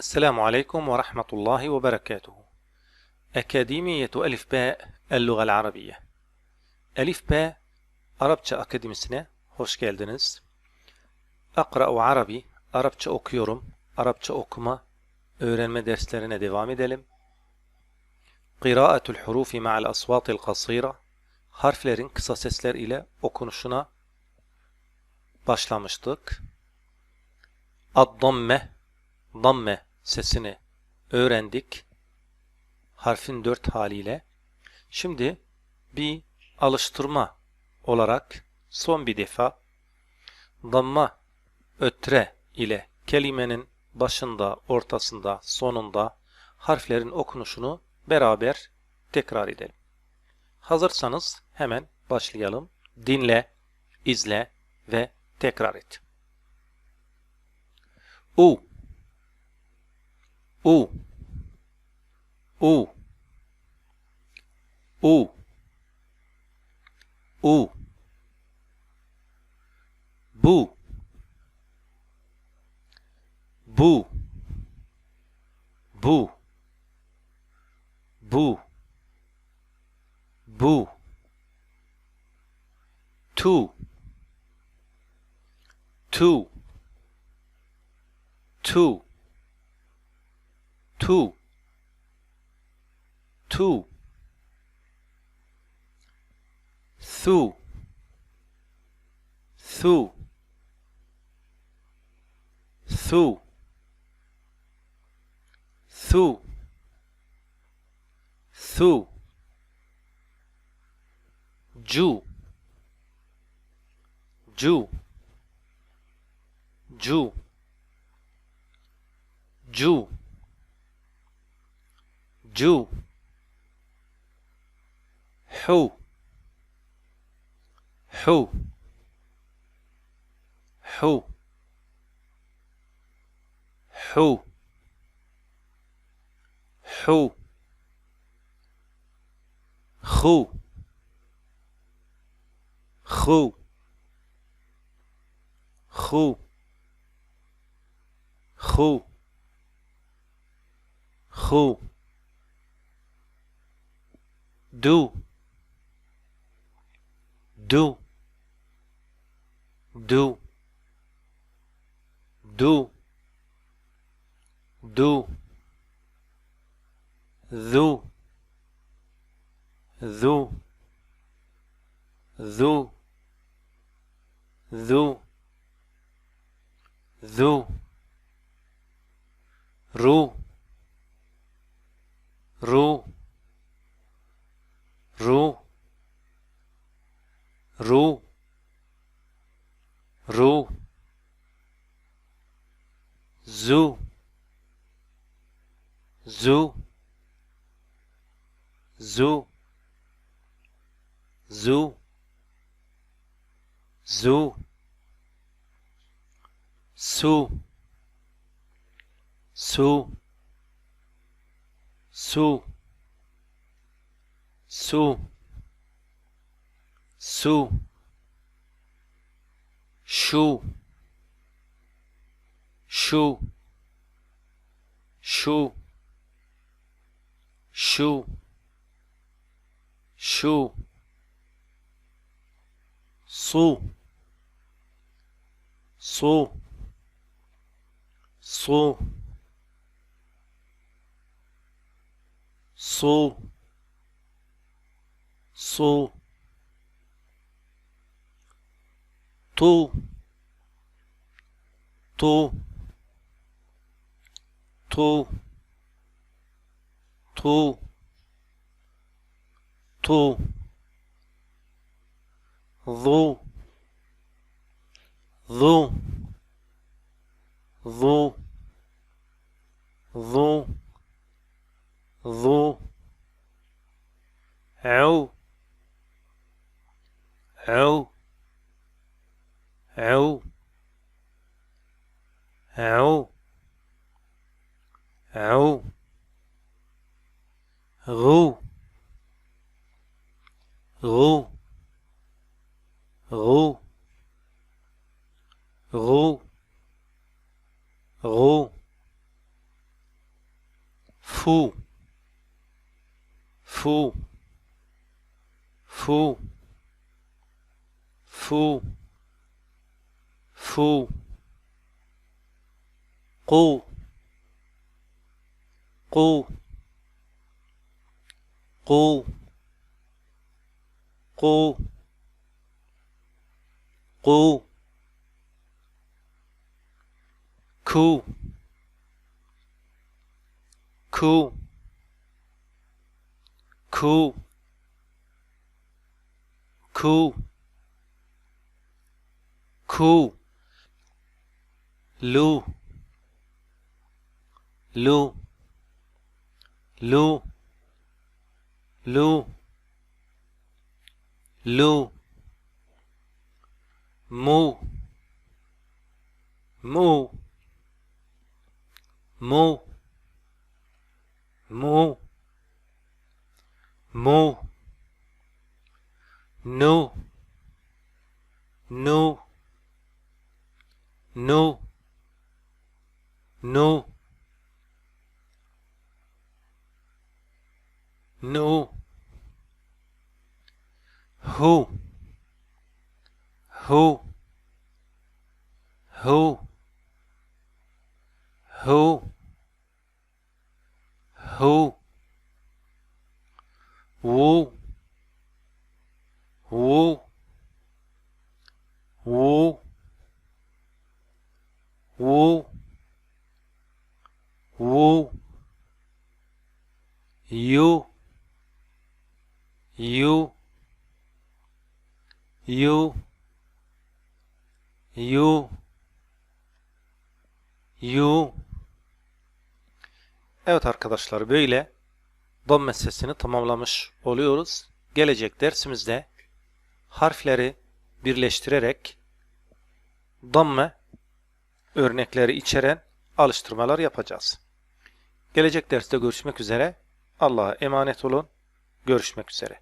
السلام عليكم ورحمة الله وبركاته. أكاديمية ألف باء اللغة العربية. ألف باء أربتش أكاديميسنا هوش كالدنس أقرأ عربي أربتش أوكيورم أربتش أوكما أورن مدرسلرنا ديفامي دلم قراءة الحروف مع الأصوات القصيرة. حرف لرن كساسسلر إلى أكونشنا başlamıştık. Ad-damme, damme. Sesini öğrendik. Harfin dört haliyle. Şimdi bir alıştırma olarak son bir defa damma ötre ile kelimenin başında, ortasında, sonunda harflerin okunuşunu beraber tekrar edelim. Hazırsanız hemen başlayalım. Dinle, izle ve tekrar et. U U. U. U. U. Bu. Bu. Bu. Bu. Bu. Tu. Tu. Tu two, two, through, through, through, through, through, ju. Ju. Ju. Ju. جو. حو. حو. حو. حو. حو. خو. خو. خو. خو. خو. do. Do. Do. Do. Do. Do do do do do ru. Ru. ru ru ru zu zu zu zu zu su su su su. Su. Shu. Shu. Shu. Shu. Shu. Su. Su. Su. Su. sou, tu, tu, tu, tu, tu, lu, lu, lu, lu, lu, eu, Help! Help! Help! Help! Roe! Roe! Roe! Roe! Roe! Fou! Fou! Fou! 후, 후, 고, 고, 고, 고, 고, 구, 구, 구, 구, Coo. Lu. Lu. Lu. Lu. Loo. Mu. Mu. Mu. Mu. Moo. Nu. No. No. No. No. Who? Who? Who? Who? Who? Who? Who? Who? u u yu. Yu. Yu. Evet arkadaşlar böyle domme sesini tamamlamış oluyoruz. Gelecek dersimizde harfleri birleştirerek domme örnekleri içeren alıştırmalar yapacağız. Gelecek derste görüşmek üzere. Allah'a emanet olun. Görüşmek üzere.